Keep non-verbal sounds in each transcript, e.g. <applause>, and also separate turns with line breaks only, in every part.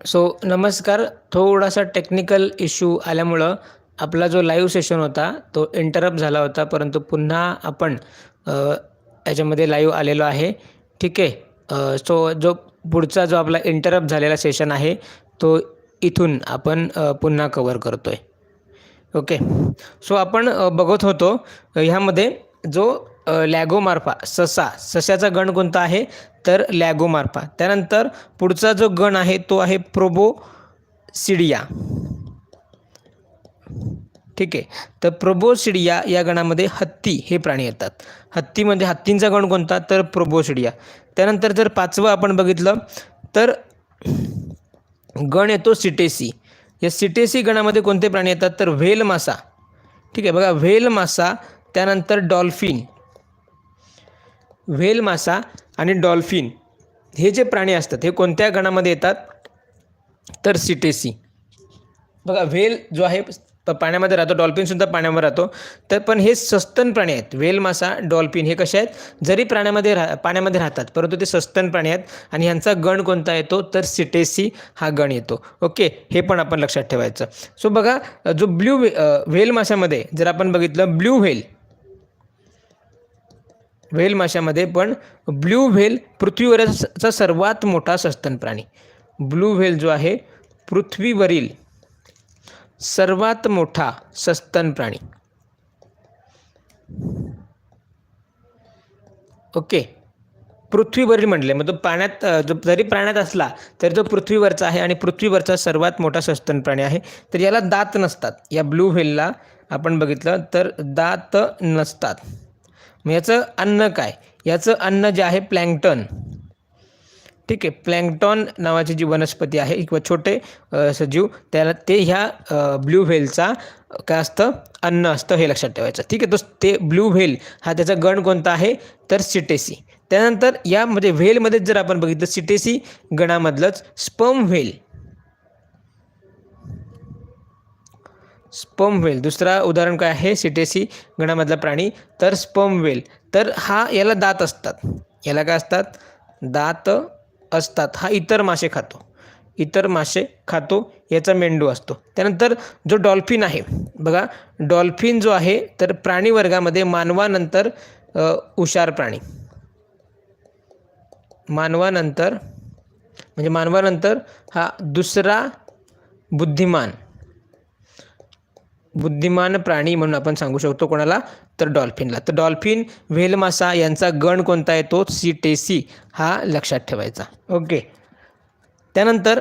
So नमस्कार. थोडासा technical issue आल्यामुळं आपला जो लाईव्ह सेशन होता तो इंटरप्ट झाला होता परंतु पुन्हा आपण याच्यामध्ये लाईव्ह आलेलो आहे. ठीक आहे? सो जो पुढचा जो आपला इंटरप्ट झालेला सेशन आहे तो इथून आपण पुन्हा कवर करतो आहे ओके सो आपण बघत होतो ह्यामध्ये जो लॅगोमार्फा ससा सशाचा गण कोणता आहे? तर लॅगोमार्फा त्यानंतर पुढचा जो गण आहे तो आहे प्रोबोसिडिया ठीक आहे. तर प्रोबोसिडिया या गणामध्ये हत्ती हे प्राणी येतात. हत्तीमध्ये हत्तींचा गण कोणता? तर प्रोबोसिडिया त्यानंतर जर पाचवं आपण बघितलं तर गण येतो सिटेसी. या सिटेसी गणामध्ये कोणते प्राणी येतात? तर व्हेल मासा. ठीक आहे बघा व्हेल मासा त्यानंतर डॉल्फिन. व्हेल मासा आणि डॉल्फिन हे जे प्राणी असतात हे कोणत्या गणामध्ये येतात? तर सिटेसी. बघा व्हेल जो आहे पाण्यामध्ये राहतो डॉल्फिनसुद्धा पाण्यामध्ये राहतो. तर पण हे सस्तन प्राणी आहेत. व्हेल मासा डॉल्फिन हे कसे आहेत? जरी प्राण्यामध्ये राह पाण्यामध्ये राहतात परंतु ते सस्तन प्राणी आहेत. आणि ह्यांचा गण कोणता येतो? तर सिटेसी हा गण येतो. ओके? हे पण आपण लक्षात ठेवायचं. सो बघा जो ब्ल्यू व्हेल माशामध्ये जर आपण बघितलं ब्ल्यू व्हेल व्हेल माशामध्ये पण ब्ल्यू व्हेल पृथ्वीवरचा सर्वात मोठा सस्तन प्राणी. ब्लू व्हेल जो आहे पृथ्वीवरील सर्वात मोठा सस्तन प्राणी. ओके. पृथ्वीवरील म्हटले मग तो पाण्यात जो जरी प्राण्यात असला तरी तो पृथ्वीवरचा आहे आणि पृथ्वीवरचा सर्वात मोठा सस्तन प्राणी आहे. तर याला दात नसतात. या ब्लू व्हेलला आपण बघितलं तर दात नसतात. मग याचं अन्न काय? याचं अन्न जे आहे प्लँक्टन. ठीक आहे प्लँक्टॉन नावाची जी वनस्पती आहे किंवा छोटे सजीव त्याला ते ह्या ब्ल्यू व्हेलचा काय असतं? अन्न असतं हे लक्षात ठेवायचं. ठीक आहे तो ते ब्ल्यू व्हेल हा त्याचा गण कोणता आहे? तर सिटेसी. त्यानंतर यामध्ये व्हेलमध्येच जर आपण बघितलं सिटेसी गणामधलंच स्पम व्हेल. स्पम वेल दुसरा उदाहरण काय आहे? सिटेसी गणामधला प्राणी. तर स्पम वेल तर हा याला दात असतात. याला काय असतात? दात असतात. हा इतर मासे खातो. इतर मासे खातो. याचा मेंडू असतो. त्यानंतर जो डॉल्फिन आहे बघा डॉल्फिन जो आहे तर प्राणी वर्गामध्ये मानवानंतर हुशार प्राणी. मानवानंतर म्हणजे मानवानंतर हा दुसरा बुद्धिमान. बुद्धिमान प्राणी म्हणून आपण सांगू शकतो कोणाला? तर डॉल्फिनला. तर डॉल्फिन व्हेलमासा यांचा गण कोणता आहे? तो सिटेसी हा लक्षात ठेवायचा. ओके. त्यानंतर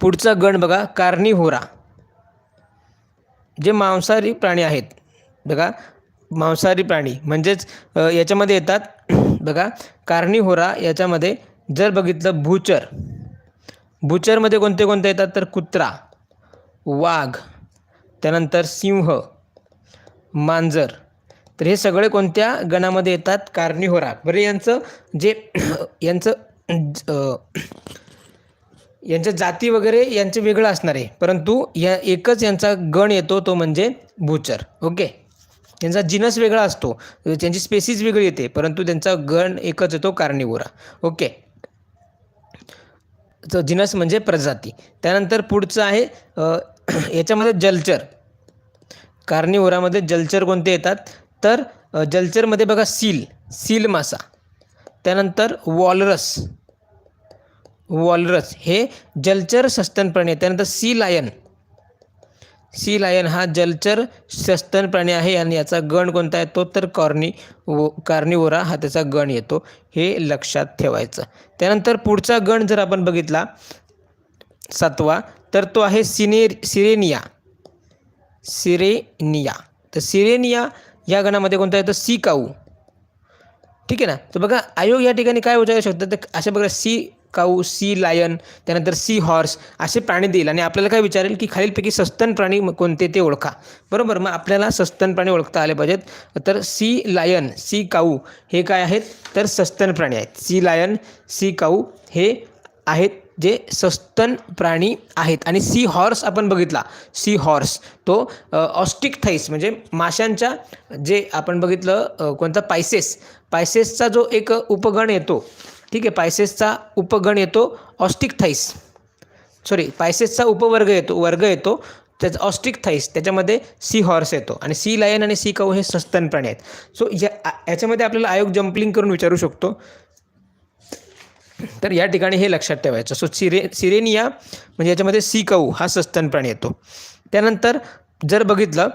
पुढचा गण बघा कार्निहोरा जे मांसाहारी प्राणी आहेत बघा मांसाहारी प्राणी म्हणजेच याच्यामध्ये येतात बघा कार्निहोरा याच्यामध्ये जर बघितलं भूचर भूचरमध्ये कोणते कोणते येतात? तर कुत्रा वाघ त्यानंतर सिंह मांजर. तर हे सगळे कोणत्या गणामध्ये येतात? कार्निहोरा बरं यांचं जे यांचं यांच्या जाती वगैरे यांचं वेगळं असणार आहे. परंतु या एकच यांचा गण येतो तो म्हणजे भूचर. ओके? त्यांचा जिनस वेगळा असतो. त्यांची स्पेसिस वेगळी येते. परंतु त्यांचा गण एकच येतो कार्निवोरा ओके? जिनस म्हणजे प्रजाती. त्यानंतर पुढचं आहे <clears throat> याच्यामध्ये जलचर. कार्निवोरामध्ये जलचर कोणते येतात? तर जलचरमध्ये बघा सील सील मासा. त्यानंतर वॉलरस. वॉलरस हे जलचर सस्तन प्राणी आहे त्यानंतर सी लायन सी लायन हा जलचर सस्तन प्राणी आहे आणि याचा गण कोणता आहे तो तर कॉर्नी वो कार्निवोरा हा त्याचा गण येतो. हे लक्षात ठेवायचं. त्यानंतर पुढचा गण जर आपण बघितला सातवा तर तो आहे सिने सिरेनिया. सिरेनिया. तर सिरेनिया या गणामध्ये कोणता येतं? Sea cow. ठीक आहे ना? तर बघा आयोग या ठिकाणी काय विचारू शकतं तर अशा बघा सी काऊ सी लायन त्यानंतर सी हॉर्स असे प्राणी देईल. आणि आपल्याला काय विचारेल की खालीलपैकी सस्तन प्राणी कोणते ते ओळखा. बरोबर? मग आपल्याला सस्तन प्राणी ओळखता आले पाहिजेत. तर सी लायन सी काऊ हे काय आहेत? तर सस्तन प्राणी आहेत. सी लायन सी काऊ हे आहेत जे सस्तन प्राणी आहेत. आणि सी हॉर्स आपण बघितला. सी हॉर्स तो ऑस्टिक थाईस म्हणजे माशांच्या जे आपण बघितलं कोणता पायसेस पायसेसचा जो एक उपगण येतो. ठीक आहे पायसेसचा उपगण येतो ऑस्टिक थाईस सॉरी पायसेसचा उपवर्ग येतो वर्ग येतो. त्याचा ऑस्ट्रिक थाईस त्याच्यामध्ये सी हॉर्स येतो. आणि सी लायन आणि सी काऊ हे सस्तन प्राणी आहेत. सो या याच्यामध्ये आपल्याला आयोग जम्पलिंग करून विचारू शकतो. तर या ठिकाणी हे लक्षात ठेवायचं. सो सिरे सिरेनिया म्हणजे याच्यामध्ये सी कऊ हा सस्तन प्राणी येतो. त्यानंतर जर बघितलं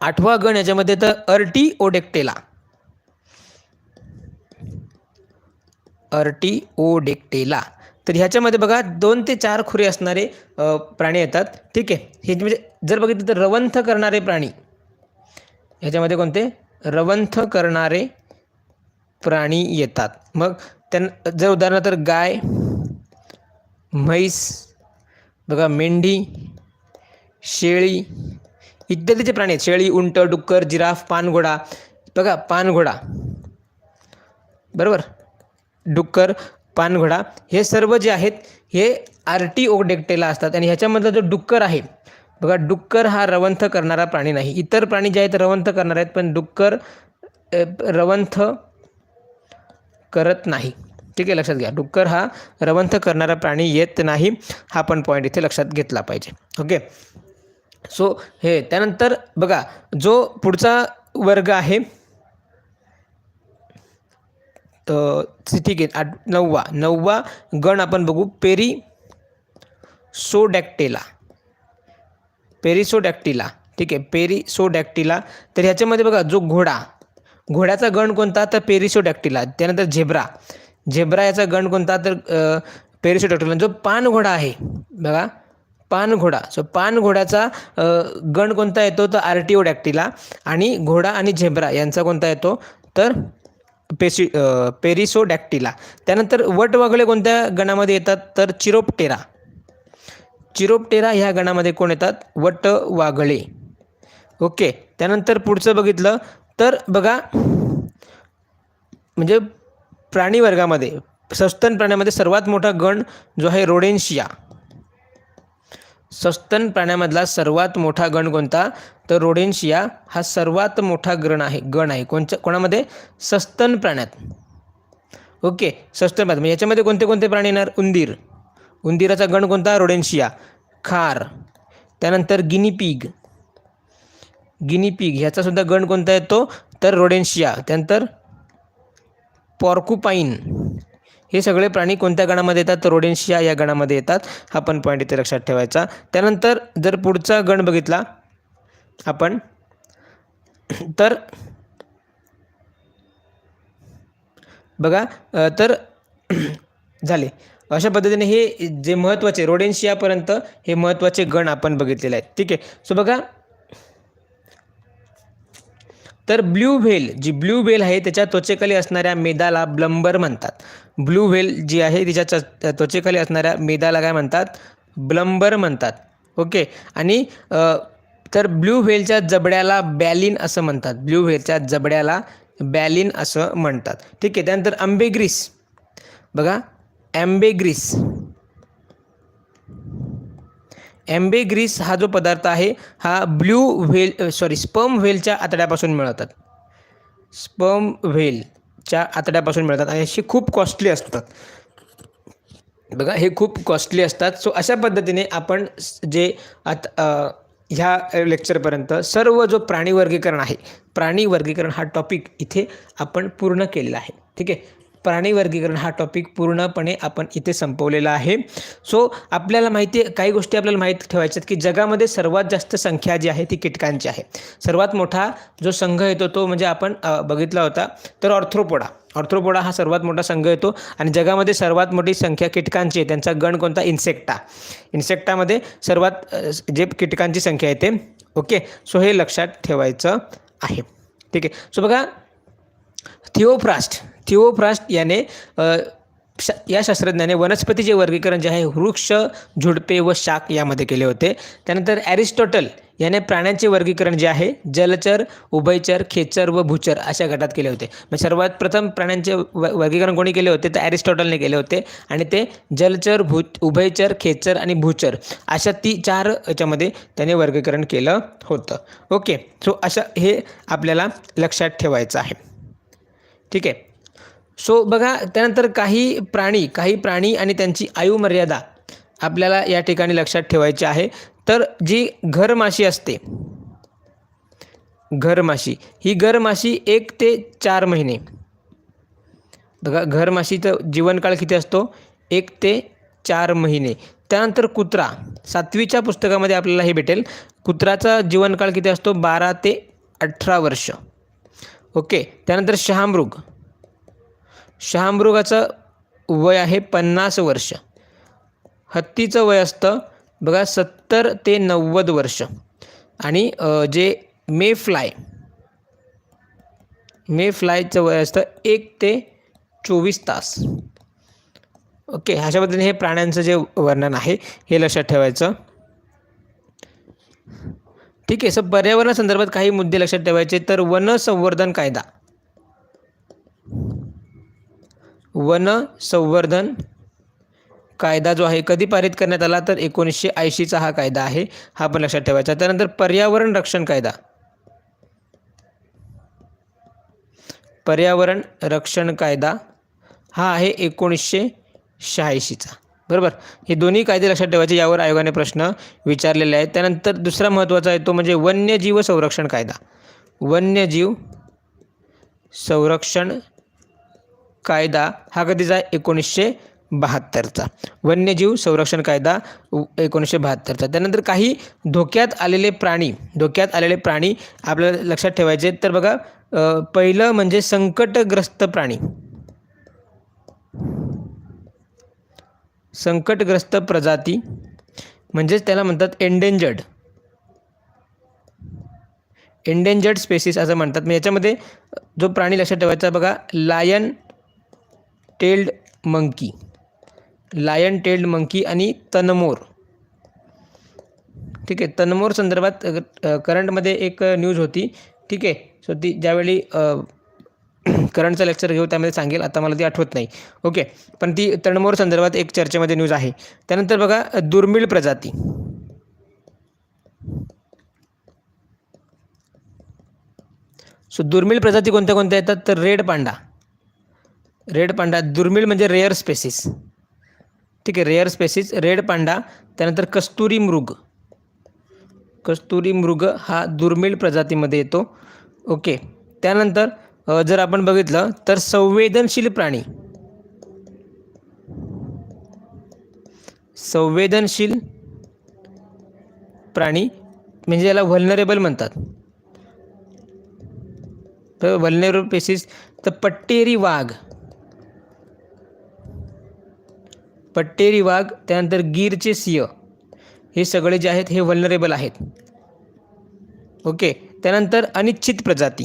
आठवा गण याच्यामध्ये तर अर्टी ओडेक्टेला अर्टी ओडेक्टेला तर ह्याच्यामध्ये बघा दोन ते चार खुरे असणारे प्राणी येतात. ठीक आहे? हे म्हणजे जर बघितलं तर रवंथ करणारे प्राणी. ह्याच्यामध्ये कोणते? रवंथ करणारे प्राणी येतात. मग त्यां जर उदाहरणार्थ गाय म्हैस बघा मेंढी शेळी इत्यादीचे प्राणी आहेत. शेळी उंट डुक्कर जिराफ पानघोडा. बघा पानघोडा. बरोबर? डुक्कर पानघोडा हे सर्व जे आहेत हे आरटी ओडेक्टेला असतात आणि ह्याच्यामधला जो डुक्कर आहे बघा डुक्कर हा रवंथ करणारा प्राणी नाही. इतर प्राणी जे आहेत रवंथ करणार आहेत पण डुक्कर रवंथ करत नाही. ठीक आहे लक्षात घ्या. डुक्कर हा रवंथ करणारा प्राणी येत नाही हा पण पॉईंट इथे लक्षात घेतला पाहिजे. ओके सो हे त्यानंतर बघा जो पुढचा वर्ग आहे तर ठीक आहे आठ नववा. नववा गण आपण बघू पेरी सोडॅक्टेला पेरिसोडॅक्टिला. ठीक आहे पेरिसोडॅक्टिला. तर ह्याच्यामध्ये बघा जो घोडा घोड्याचा गण कोणता तर पेरिसोडॅक्टिला त्यानंतर झेब्रा. झेब्रा याचा गण कोणता तर पेरिसोडॅक्टिला. जो पानघोडा आहे बघा पानघोडा सो पान घोड्याचा गण कोणता येतो तर आर्टिओडॅक्टिला आणि घोडा आणि झेब्रा यांचा कोणता येतो तर पेसी पेरिसोडॅक्टिला. त्यानंतर वटवाघळे कोणत्या गणामध्ये येतात तर चिरोपटेरा. चिरोपटेरा ह्या गणामध्ये कोण येतात? वट वाघळे. ओके. त्यानंतर पुढचं बघितलं तर बघा म्हणजे प्राणी वर्गामध्ये सस्तन प्राण्यामध्ये सर्वात मोठा गण जो आहे रोडेन्शिया. सस्तन प्राण्यामधला सर्वात मोठा गण कोणता? तर रोडेन्शिया हा सर्वात मोठा गण आहे गण आहे. कोणच्या कोणामध्ये? सस्तन प्राण्यात. ओके सस्तन प्राण्यात. म्हणजे याच्यामध्ये कोणते कोणते प्राणी येणार? उंदीर. उंदीराचा गण कोणता? रोडेन्शिया. खार. त्यानंतर गिनीपिग. गिनीपिग ह्याचा सुद्धा गण कोणता येतो तर रोडेन्शिया त्यानंतर पॉर्कुपाईन. हे सगळे प्राणी कोणत्या गणामध्ये येतात? तर रोडेन्शिया या गणामध्ये येतात. हा पण पॉईंट इथे लक्षात ठेवायचा. त्यानंतर जर पुढचा गण बघितला आपण तर बघा तर <clears throat> झाले. अशा पद्धतीने हे जे महत्त्वाचे रोडेन्शियापर्यंत हे महत्त्वाचे गण आपण बघितलेले आहेत. ठीक आहे. सो बघा तर ब्ल्यू व्हेल जी ब्ल्यू व्हेल आहे त्याच्या त्वचेखाली असणाऱ्या मेदाला ब्लंबर म्हणतात. ब्ल्यू व्हेल जी आहे तिच्या त्वचेखाली असणाऱ्या मेदाला काय म्हणतात? ब्लंबर म्हणतात. ओके? आणि तर ब्ल्यू व्हेलच्या जबड्याला बॅलिन असं म्हणतात. ब्ल्यू व्हेलच्या जबड्याला बॅलिन असं म्हणतात. ठीक आहे? त्यानंतर आंबेग्रीस बघा ॲम्बेग्रीस ॲम्बेग्रीस हा जो पदार्थ आहे हा ब्ल्यू व्हेल सॉरी स्पर्म व्हेलच्या आतड्यापासून मिळतात. स्पर्म व्हेलच्या आतड्यापासून मिळतात आणि असे खूप कॉस्टली असतात. बघा हे खूप कॉस्टली असतात. सो अशा पद्धतीने आपण जे आत ह्या लेक्चरपर्यंत सर्व जो प्राणी वर्गीकरण आहे प्राणी वर्गीकरण हा टॉपिक इथे आपण पूर्ण केलेला आहे. ठीक आहे? प्राणी वर्गीकरण हा टॉपिक पूर्णपणे आपण इथे संपवलेला आहे. सो आपल्याला माहिती आहे काही गोष्टी आपल्याला माहीत ठेवायच्या आहेत की जगामध्ये सर्वात जास्त संख्या जी आहे ती कीटकांची आहे. सर्वात मोठा जो संघ येतो तो म्हणजे आपण बघितला होता तर ऑर्थ्रोपोडा. ऑर्थ्रोपोडा हा सर्वात मोठा संघ येतो आणि जगामध्ये सर्वात मोठी संख्या कीटकांची आहे त्यांचा गण कोणता? इन्सेक्टा. इन्सेक्टामध्ये सर्वात जे कीटकांची संख्या येते ओके? सो हे लक्षात ठेवायचं आहे. ठीक आहे. सो बघा थिओफ्रास्ट. थिओफ्रास्ट याने शा या शास्त्रज्ञाने वनस्पतीचे वर्गीकरण जे आहे वृक्ष झुडपे व शाक यामध्ये केले होते. त्यानंतर ॲरिस्टॉटल याने प्राण्यांचे वर्गीकरण जे आहे जलचर उभयचर खेचर व भूचर अशा गटात केले होते. मग सर्वात प्रथम प्राण्यांचे व वर्गीकरण कोणी केले होते? तर ॲरिस्टॉटलने केले होते. आणि ते जलचर भू उभयचर खेचर आणि भूचर अशा ती चार याच्यामध्ये त्याने वर्गीकरण केलं होतं. ओके. सो अशा हे आपल्याला लक्षात ठेवायचं आहे. ठीक आहे. सो बघा त्यानंतर काही प्राणी काही प्राणी आणि त्यांची आयुमर्यादा आपल्याला या ठिकाणी लक्षात ठेवायची आहे. तर जी घरमाशी असते घरमाशी ही घरमाशी एक ते चार महिने. बघा घरमाशीचं जीवनकाळ किती असतो? एक ते चार महिने. त्यानंतर कुत्रा सातवीच्या पुस्तकामध्ये आपल्याला हे भेटेल. कुत्राचा जीवनकाळ किती असतो? बारा ते अठरा वर्ष. ओके त्यानंतर शहामृग. शहामृगाचं वय आहे पन्नास वर्ष. हत्तीचं वय असतं बघा सत्तर ते नव्वद वर्ष. आणि जे मे फ्लाय मे फ्लायचं वय असतं एक ते चोवीस तास. ओके अशा पद्धतीने हे प्राण्यांचं जे वर्णन आहे हे लक्षात ठेवायचं. ठीक आहे सर पर्यावरणासंदर्भात काही मुद्दे लक्षात ठेवायचे तर वन संवर्धन कायदा. वन संवर्धन कायदा जो आहे कधी पारित करण्यात आला? तर एकोणीसशे ऐंशीचा हा कायदा आहे. हा पण लक्षात ठेवायचा. त्यानंतर पर्यावरण रक्षण कायदा. पर्यावरण रक्षण कायदा हा आहे एकोणीसशे शहाऐंशीचा. बरोबर? हे दोन्ही कायदे लक्षात ठेवायचे यावर आयोगाने प्रश्न विचारलेले आहेत. त्यानंतर दुसरा महत्त्वाचा आहे तो म्हणजे वन्यजीव संरक्षण कायदा. वन्यजीव संरक्षण कायदा हा कधीचा आहे एकोणीसशे बहात्तरचा. वन्यजीव संरक्षण कायदा उ- एकोणीसशे बहात्तरचा. त्यानंतर काही धोक्यात आलेले प्राणी धोक्यात आलेले प्राणी आपल्याला लक्षात ठेवायचे तर बघा पहिलं म्हणजे संकटग्रस्त प्राणी. संकटग्रस्त प्रजाती म्हणजेच त्याला म्हणतात एंडेंजर्ड. एंडेंजर्ड स्पेसिस असं म्हणतात. म्हणजे याच्यामध्ये जो प्राणी लक्षात ठेवायचा बघा lion tailed monkey lion tailed monkey आणि तनमोर. ठीक आहे तनमोर संदर्भात करंटमध्ये एक न्यूज होती. ठीक आहे सो ती ज्यावेळी <clears throat> करंटचं लेक्चर घेऊ त्यामध्ये सांगेल आता मला ती आठवत नाही. ओके पण ती तणमोर संदर्भात एक चर्चेमध्ये न्यूज आहे. त्यानंतर बघा दुर्मिळ प्रजाती. सो दुर्मिळ प्रजाती कोणत्या कोणत्या येतात? तर रेड पांडा. रेड पांडा दुर्मिळ म्हणजे रेअर स्पेसिस ठीक आहे रेअर स्पेसिस रेड पांडा त्यानंतर कस्तुरी मृग. कस्तुरी मृग हा दुर्मिळ प्रजातीमध्ये येतो. ओके त्यानंतर जर आपण बघितलं तर संवेदनशील प्राणी. संवेदनशील प्राणी म्हणजे याला व्हल्नरेबल म्हणतात. तर व्हल्नरेबल पेसिस तर पट्टेरी वाघ. पट्टेरी वाघ त्यानंतर गीरचे सिंह. हे सगळे जे आहेत हे वल्नरेबल आहेत. ओके त्यानंतर अनिश्चित प्रजाती.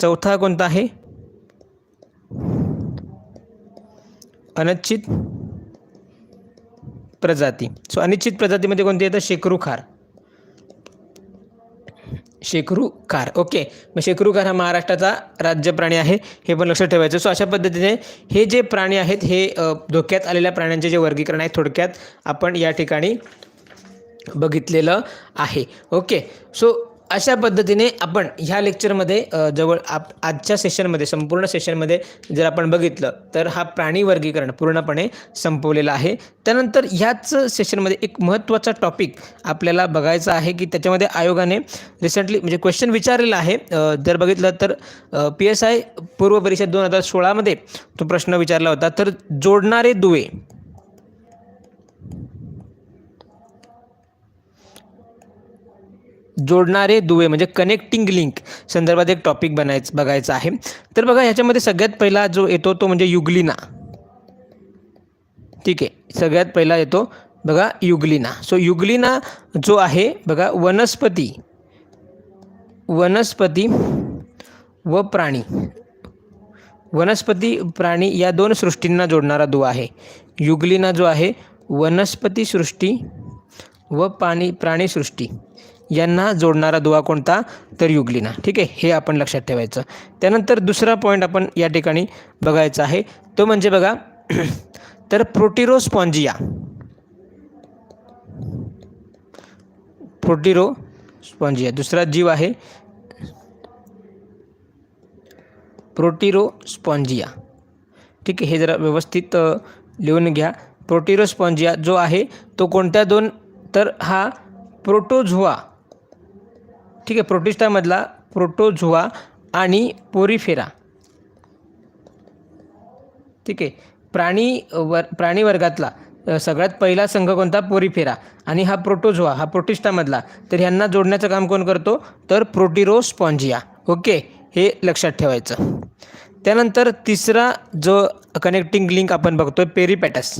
चौथा कोणता आहे? अनिश्चित प्रजाती. सो अनिश्चित प्रजातीमध्ये कोणते येतं? शेकरू खार. शेकरू कार ओके. मग शेकरू कार हा महाराष्ट्राचा राज्य प्राणी आहे. हे पण लक्षात ठेवायचं. सो अशा पद्धतीने हे जे प्राणी आहेत हे धोक्यात आलेल्या प्राण्यांचे जे वर्गीकरण आहे थोडक्यात आपण या ठिकाणी बघितलेलं आहे. ओके. सो अशा पद्धतीने आपण ह्या लेक्चरमध्ये जवळ आप आजच्या सेशनमध्ये संपूर्ण सेशनमध्ये जर आपण बघितलं तर हा प्राणी वर्गीकरण पूर्णपणे संपवलेलं आहे. त्यानंतर ह्याच सेशनमध्ये एक महत्त्वाचा टॉपिक आपल्याला बघायचा आहे की त्याच्यामध्ये आयोगाने रिसेंटली म्हणजे क्वेश्चन विचारलेला आहे. जर बघितलं तर पी एस आय पूर्व परीक्षा दोन हजार सोळामध्ये तो प्रश्न विचारला होता. तर जोडणारे दुवे जोडणारे दुवे म्हणजे कनेक्टिंग लिंक संदर्भात एक टॉपिक बनायचं बघायचं आहे. तर बघा ह्याच्यामध्ये सगळ्यात पहिला जो येतो तो म्हणजे युगलिना. ठीक आहे सगळ्यात पहिला येतो बघा युगलिना. सो युगलिना जो आहे बघा वनस्पती वनस्पती व प्राणी. वनस्पती प्राणी या दोन सृष्टींना जोडणारा दुवा आहे. युगलिना जो आहे वनस्पती सृष्टी व पाणी प्राणीसृष्टी यांना जोडणारा दुवा कोणता? तर युगलिना. ठीक आहे? हे आपण लक्षात ठेवायचं. त्यानंतर दुसरा पॉईंट आपण या ठिकाणी बघायचा आहे. तो म्हणजे बघा <clears throat> तर प्रोटिरोस्पॉन्जिया. प्रोटिरोस्पॉन्जिया. दुसरा जीव आहे. प्रोटिरोस्पॉन्जिया. ठीक आहे? हे जरा व्यवस्थित लिहून घ्या. प्रोटिरोस्पॉन्जिया जो आहे तो कोणत्या दोन? तर हा प्रोटोझोआ. ठीक आहे प्रोटिस्टामधला प्रोटोझुआ आणि पोरिफेरा. ठीक आहे प्राणी वर प्राणी वर्गातला सगळ्यात पहिला संघ कोणता? पोरीफेरा. आणि हा प्रोटोझोआ हा प्रोटिस्टामधला. तर ह्यांना जोडण्याचं काम कोण करतो? तर प्रोटिरोस्पॉन्जिया. ओके हे लक्षात ठेवायचं. त्यानंतर तिसरा जो कनेक्टिंग लिंक आपण बघतोय पेरीपॅटस.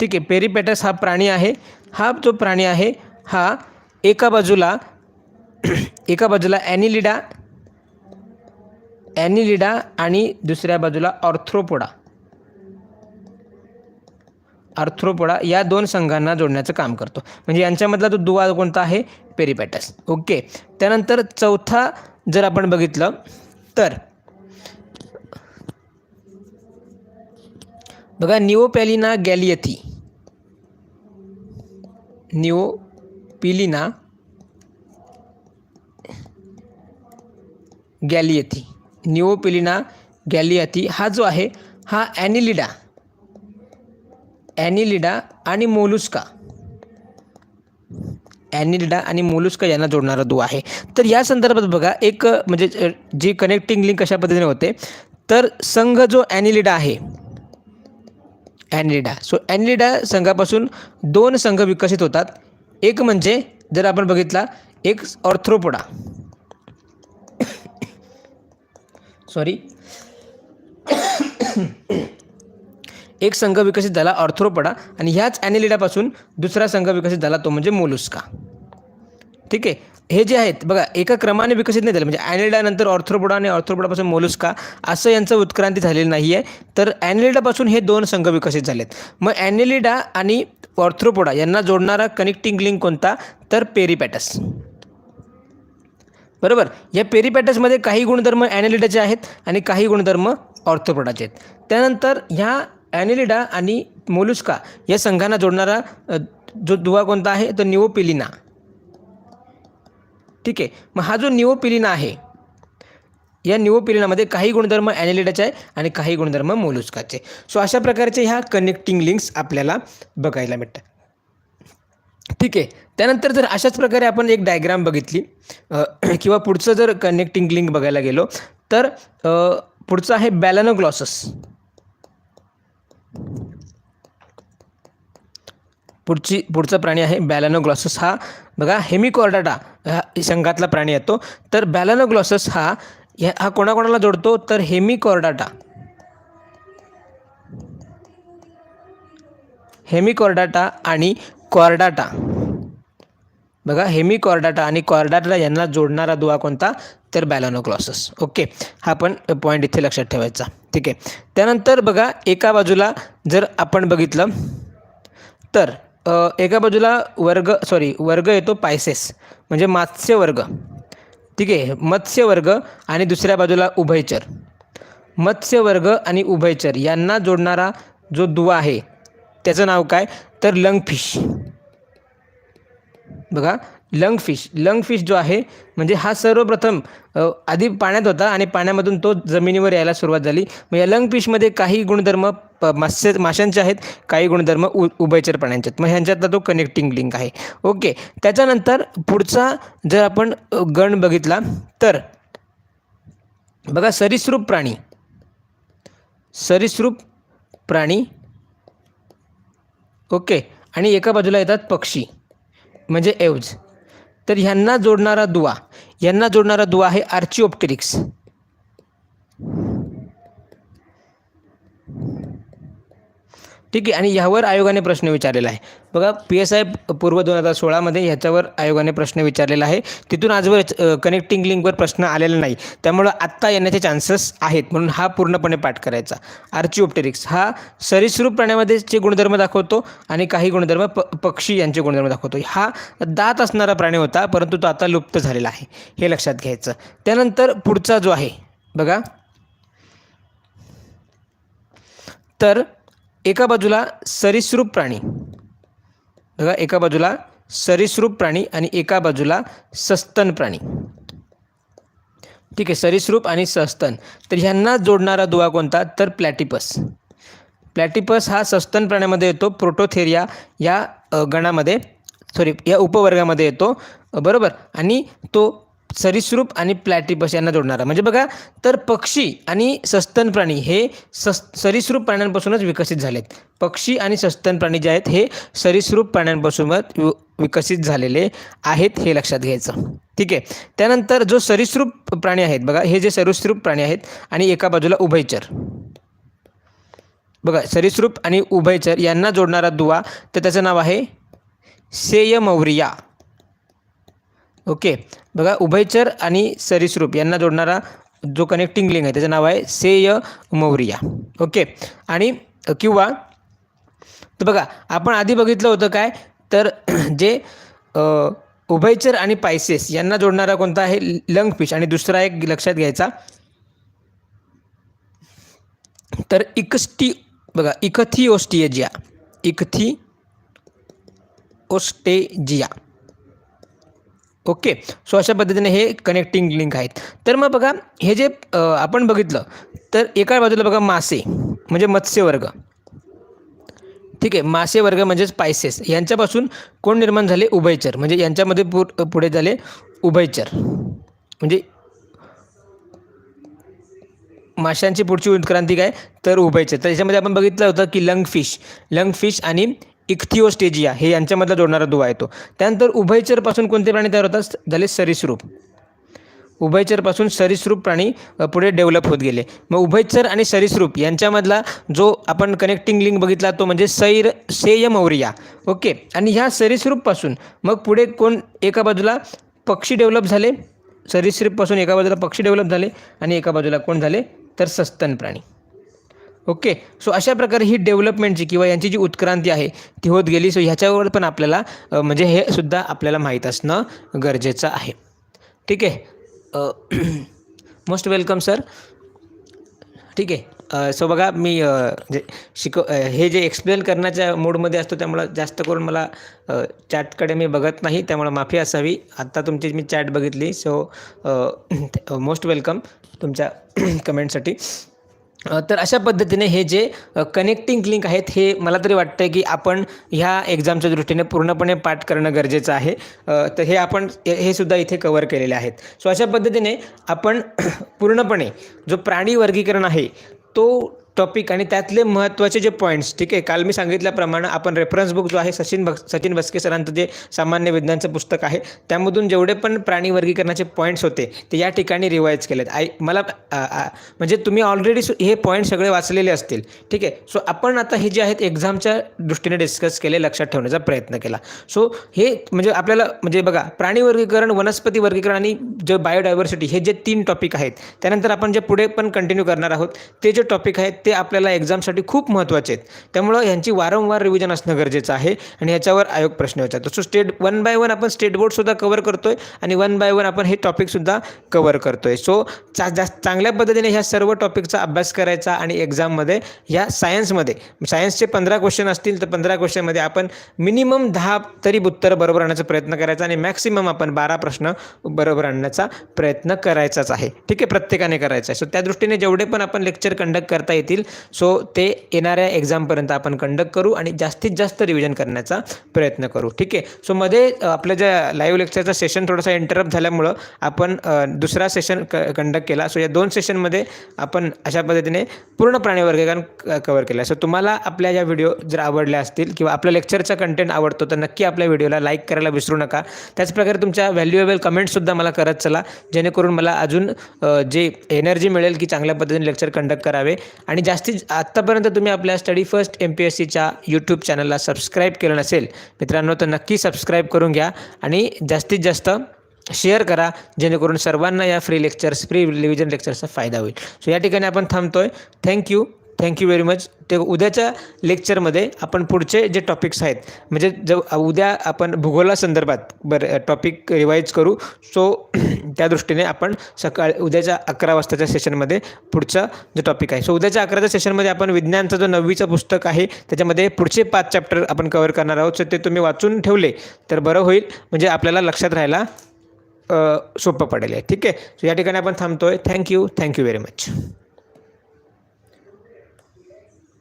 ठीक आहे पेरीपॅटस हा प्राणी आहे. हा जो प्राणी आहे हा एका बाजूला <clears throat> एका बाजूला ॲनिलिडा ॲनिलिडा आणि दुसऱ्या बाजूला ऑर्थ्रोपोडा. आर्थ्रोपोडा या दोन संघांना जोडण्याचं काम करतो. म्हणजे यांच्यामधला तो दुवा कोणता आहे? पेरिपॅटस. ओके. त्यानंतर चौथा जर आपण बघितलं तर बघा निओपॅलिना गॅलियथी. निओ पिलिना गॅलियथी निओपिलिना गॅलियथी हा जो आहे हा ॲनिलिडा. ॲनिलिडा आणि मोलुस्का. ॲनिलिडा आणि मोलुस्का यांना जोडणारा दो आहे. तर या संदर्भात बघा एक म्हणजे जी कनेक्टिंग लिंक कशा पद्धतीने होते तर संघ जो ॲनिलिडा आहे ॲनिलिडा. सो ॲनिलिडा संघापासून दोन संघ विकसित होतात. एक म्हणजे जर आपण बघितला एक ऑर्थ्रोपोडा सॉरी एक संघ विकसित झाला ऑर्थ्रोपडा आणि ह्याच ॲनिलिडापासून दुसरा संघ विकसित झाला तो म्हणजे मोलुस्का. ठीक आहे? हे जे आहेत बघा एका क्रमाने विकसित नाही झालं म्हणजे ॲनिलिडानंतर ऑर्थ्रोपोडा आणि ऑर्थ्रोपोडापासून मोलुस्का असं यांचं उत्क्रांती झालेली नाही आहे तर ॲनिलिडापासून हे दोन संघ विकसित झालेत. मग ॲनिलिडा आणि ऑर्थ्रोपोडा यांना जोडणारा कनेक्टिंग लिंक कोणता? तर पेरिपॅटस. बरोबर? या पेरीपॅटसमध्ये काही गुणधर्म ॲनिलिडाचे आहेत आणि काही गुणधर्म ऑर्थोपोडाचे आहेत. त्यानंतर ह्या ॲनिलिडा आणि मोलुस्का या संघांना जोडणारा जो दुवा कोणता आहे? तो निओपिलिना. ठीक आहे. मग हा जो निओपिलिना आहे या निओपिरिनामध्ये काही गुणधर्म ॲनिलिडाचे आहे आणि काही गुणधर्म मोलुस्काचे. सो अशा प्रकारचे ह्या कनेक्टिंग लिंक्स आपल्याला बघायला मिळतात. ठीक आहे. त्यानंतर जर अशाच प्रकारे आपण एक डायग्राम बघितली <clears throat> किंवा पुढचं जर कनेक्टिंग लिंक बघायला गेलो तर पुढचं आहे बॅलनोग्लॉसस पुढची पुढचा प्राणी आहे बॅलॅनोग्लॉसस हा बघा हेमिकॉर्डाटा हा संघातला प्राणी येतो. तर बॅलॅनोग्लॉसस हा ह्या- हा कोणाकोणाला जोडतो? तर हेमिकॉर्डाटा हेमिकॉर्डाटा आणि कॉर्डाटा. बघा हेमिकॉर्डाटा आणि कॉर्डाटा यांना जोडणारा दुवा कोणता? तर बॅलॅनोक्लॉसस ओके हा पण पॉईंट इथे लक्षात ठेवायचा. ठीक आहे. त्यानंतर बघा एका बाजूला जर आपण बघितलं तर एका बाजूला वर्ग सॉरी वर्ग येतो पायसेस. म्हणजे मात्स्य वर्ग ठीक आहे मत्स्यवर्ग आणि दुसऱ्या बाजूला उभयचर. मत्स्यवर्ग आणि उभयचर यांना जोडणारा जो दुवा आहे त्याचं नाव काय? तर लंगफिश. बघा लंगफिश लंगफिश जो आहे म्हणजे हा सर्वप्रथम आधी पाण्यात होता आणि पाण्यामधून तो जमिनीवर यायला सुरुवात झाली. मग या लंगफिशमध्ये काही गुणधर्म प माशांचे आहेत काही गुणधर्म उ उभयचर प्राण्यांचे आहेत. मग ह्यांच्यातला तो कनेक्टिंग लिंक आहे. ओके. त्याच्यानंतर पुढचा जर आपण गण बघितला तर बघा सरीसृप प्राणी. सरीसृप प्राणी. ओके. आणि एका बाजूला येतात पक्षी. म्हणजे एवज. तर ह्यांना जोडणारा दुवा यांना जोडणारा दुवा आहे आर्चिओप्टेरिक्स ठीक आहे आणि ह्यावर आयोगाने प्रश्न विचारलेला आहे. बघा पी एस आय पूर्व दोन हजार सोळामध्ये ह्याच्यावर आयोगाने प्रश्न विचारलेला आहे. तिथून आजवर कनेक्टिंग लिंकवर प्रश्न आलेला नाही. त्यामुळं आत्ता येण्याचे चान्सेस आहेत म्हणून हा पूर्णपणे पाठ करायचा. आर्चिओप्टेरिक्स हा सरीसृप प्राण्यामध्ये जे गुणधर्म दाखवतो आणि काही गुणधर्म प पक्षी यांचे गुणधर्म दाखवतो. हा दात असणारा प्राणी होता परंतु तो आता लुप्त झालेला आहे. हे लक्षात घ्यायचं. त्यानंतर पुढचा जो आहे बघा. तर एका बाजूला सरीसृप प्राणी. बघा एका बाजूला सरीसृप प्राणी आणि एका बाजूला सस्तन प्राणी. ठीक आहे सरीसृप आणि सस्तन. तर ह्यांना जोडणारा दुवा कोणता? तर प्लॅटिपस. प्लॅटिपस हा सस्तन प्राण्यामध्ये येतो प्रोटोथेरिया या गणामध्ये सॉरी या उपवर्गामध्ये येतो बरोबर? आणि तो सरीसृप आणि प्लॅटिपस यांना जोडणारा. म्हणजे बघा तर पक्षी आणि सस्तन प्राणी हे सस सरीसृप प्राण्यांपासूनच विकसित झालेत. पक्षी आणि सस्तन प्राणी जे आहेत हे सरीसृप प्राण्यांपासूनच वि- विकसित झालेले आहेत हे लक्षात घ्यायचं. ठीक आहे? त्यानंतर जो सरीसृप प्राणी आहेत बघा हे जे सरीसृप प्राणी आहेत आणि एका बाजूला उभयचर. बघा सरीसृप आणि उभयचर यांना जोडणारा दुवा तर त्याचं नाव आहे सेयमौरिया. ओके. बघा उभयचर आणि सरीसृप यांना जोडणारा जो कनेक्टिंग लिंक आहे त्याचं नाव आहे सेय मौरिया. ओके. आणि किंवा तर बघा आपण आधी बघितलं होतं काय? तर <clears throat> जे उभयचर आणि पायसेस यांना जोडणारा कोणता आहे? Lung fish. आणि दुसरा एक लक्षात घ्यायचा. तर इकस्टी बघा इकथिओस्टिएजिया इकथी ओस्टेजिया ओके. सो अशा पद्धतीने हे कनेक्टिंग लिंक आहेत. तर मग बघा हे जे आपण बघितलं तर एका बाजूला बघा मासे म्हणजे मत्स्यवर्ग. ठीक आहे मासे वर्ग म्हणजेच स्पायसेस यांच्यापासून कोण निर्माण झाले? उभयचर. म्हणजे यांच्यामध्ये पु पुढे झाले उभयचर. म्हणजे माशांची पुढची उत्क्रांती काय? तर उभयचर. तर याच्यामध्ये आपण बघितलं होतं की लंग फिश लंग फिश आणि इक्थिओस्टेजिया हे यांच्यामधला जोडणारा दुवा येतो त्यानंतर उभयचरपासून कोणते प्राणी तयार होतात? झाले सरीसृप. उभयचरपासून सरीसृप प्राणी पुढे डेव्हलप होत गेले. मग उभयचर आणि सरीसृप यांच्यामधला जो आपण कनेक्टिंग लिंक बघितला तो म्हणजे सैर सेय मौर्या. ओके? आणि ह्या सरीसृपपासून मग पुढे कोण एका बाजूला? पक्षी डेव्हलप झाले. सरीसृपपासून एका बाजूला पक्षी डेव्हलप झाले आणि एका बाजूला कोण झाले? तर सस्तन प्राणी. ओके. सो अशा प्रकारे ही डेव्हलपमेंटची किंवा यांची जी उत्क्रांती आहे ती होत गेली. सो ह्याच्यावर पण आपल्याला म्हणजे हे सुद्धा आपल्याला माहीत असणं गरजेचं आहे. ठीक आहे? मोस्ट वेलकम सर ठीक आहे? सो बघा मी जे शिकव हे जे एक्सप्लेन करण्याच्या मूडमध्ये असतो त्यामुळं जास्त करून मला चॅटकडे मी बघत नाही. त्यामुळं माफी असावी. आत्ता तुमची मी चॅट बघितली. सो मोस्ट वेलकम तुमच्या <clears throat> कमेंटसाठी तर अशा पद्धतीने हे जे कनेक्टिंग लिंक आहेत हे मला तरी वाटतं की आपण ह्या एक्झामच्या दृष्टीने पूर्णपणे पाठ करणं गरजेचं आहे. तर हे आपण हे हे सुद्धा इथे कवर केलेले आहेत. सो अशा पद्धतीने आपण <clears throat> पूर्णपणे जो प्राणी वर्गीकरण आहे तो टॉपिक आणि त्यातले महत्त्वाचे जे पॉईंट्स ठीक आहे? काल मी सांगितल्याप्रमाणे आपण रेफरन्स बुक जो आहे सचिन बक सचिन बस्के सरांचं जे सामान्य विज्ञानचं पुस्तक आहे त्यामधून जेवढे पण प्राणी वर्गीकरणाचे पॉईंट्स होते ते या ठिकाणी रिवाईज केलेत. आय मला म्हणजे तुम्ही ऑलरेडी हे पॉईंट सगळे वाचलेले असतील ठीक आहे? सो आपण आता हे जे आहेत एक्झामच्या दृष्टीने डिस्कस केले लक्षात ठेवण्याचा प्रयत्न केला. सो हे म्हणजे आपल्याला म्हणजे बघा प्राणी वर्गीकरण वनस्पती वर्गीकरण आणि जे बायोडायव्हर्सिटी हे जे तीन टॉपिक आहेत त्यानंतर आपण जे पुढे पण कंटिन्यू करणार आहोत ते जे टॉपिक आहेत ते आपल्याला एक्झामसाठी खूप महत्त्वाचे आहेत. त्यामुळं यांची वारंवार रिव्हिजन असणं गरजेचं आहे आणि याच्यावर आयोग प्रश्न विचारतो so state one by one आपण स्टेट बोर्डसुद्धा कवर करतो आहे आणि वन बाय वन आपण हे टॉपिकसुद्धा कवर करतो आहे सो चा जास्त चांगल्या पद्धतीने ह्या सर्व टॉपिकचा अभ्यास करायचा आणि एक्झाममध्ये ह्या सायन्समध्ये सायन्सचे पंधरा क्वेश्चन असतील तर पंधरा क्वेश्चनमध्ये आपण मिनिमम दहा तरी उत्तर बरोबर आणण्याचा प्रयत्न करायचा आणि मॅक्सिमम आपण बारा प्रश्न बरोबर आणण्याचा प्रयत्न करायचाच आहे. ठीक आहे? प्रत्येकाने करायचा आहे. सो त्या दृष्टीने जेवढे पण आपण लेक्चर कंडक्ट करता येतील सो ते येणाऱ्या एक्झामपर्यंत आपण कंडक्ट करू आणि जास्तीत जास्त रिव्हिजन करण्याचा प्रयत्न करू. ठीक आहे? सो मध्ये आपल्या ज्या लाईव्ह लेक्चरचा सेशन थोडासा इंटरप्ट झाल्यामुळं आपण दुसरा सेशन क कंडक्ट केला. सो या दोन सेशनमध्ये आपण अशा पद्धतीने पूर्ण प्राणी वर्गीकरण कवर केलं. सो तुम्हाला आपल्या या व्हिडिओ जर आवडल्या असतील किंवा आपल्या लेक्चरचा कंटेंट आवडतो तर नक्की आपल्या व्हिडिओला लाईक करायला विसरू नका. त्याचप्रकारे तुमच्या व्हॅल्युएबल कमेंटसुद्धा मला करत चला. जेणेकरून मला अजून जे एनर्जी मिळेल की चांगल्या पद्धतीने लेक्चर कंडक्ट करावे. आणि जास्तीत आत्तापर्यंत तुम्ही आपल्या study first M P S सीच्या यूट्यूब चॅनलला सबस्क्राईब केलं नसेल मित्रांनो तर नक्की सबस्क्राईब करून घ्या आणि जास्तीत जास्त शेअर करा जेणेकरून सर्वांना या फ्री लेक्चर्स फ्री रिव्हिजन लेक्चर्सचा फायदा होईल. सो या ठिकाणी आपण थांबतोय. Thank you thank you very much ते उद्याच्या लेक्चरमध्ये आपण पुढचे जे टॉपिक्स आहेत म्हणजे ज उद्या आपण भूगोलासंदर्भात बरं टॉपिक रिवाईज करू. सो <clears throat> त्या दृष्टीने आपण सकाळ उद्याच्या अकरा वाजताच्या सेशनमध्ये पुढचा जो टॉपिक आहे. सो उद्याच्या अकराच्या सेशनमध्ये आपण विज्ञानचं जो नववीचं पुस्तक आहे त्याच्यामध्ये पुढचे पाच चॅप्टर आपण कवर करणार आहोत. सो ते तुम्ही वाचून ठेवले तर बरं होईल. म्हणजे आपल्याला लक्षात राहायला सोपं पडेल आहे ठीक आहे? सो या ठिकाणी आपण थांबतो आहे थँक्यू थँक्यू व्हेरी मच